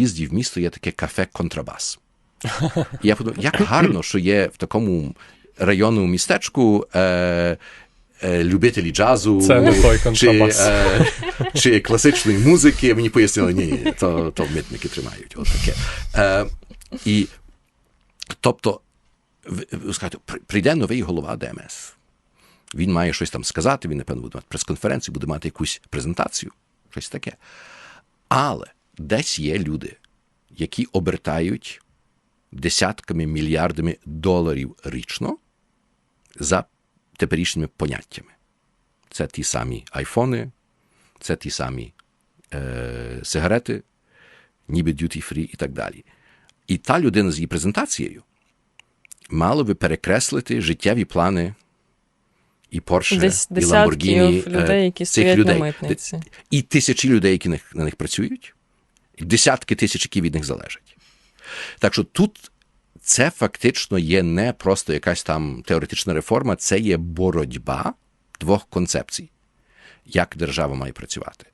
в'їзді в місто є таке кафе Контрабас. І я подумав, як гарно, що є в такому районному містечку. Е, е, Любителі джазу Це не той чи, е, чи класичної музики, мені пояснили, ні, ні, то, то митники тримають. От таке. Е, і, тобто, скажете, прийде новий голова ДМС. Він має щось там сказати, він, напевно, буде мати прес-конференцію, буде мати якусь презентацію, щось таке. Але десь є люди, які обертають десятками мільярдами доларів річно за теперішніми поняттями. Це ті самі айфони, це ті самі е, сигарети, ніби duty free і так далі. І та людина з її презентацією мала би перекреслити життєві плани і Porsche, Десь і десятків Lamborghini, е, людей, які цих стоять на митниці. І тисячі людей, які на них- на них працюють, десятки тисяч, які від них залежать. Так що тут це фактично є не просто якась там теоретична реформа, це є боротьба двох концепцій, як держава має працювати.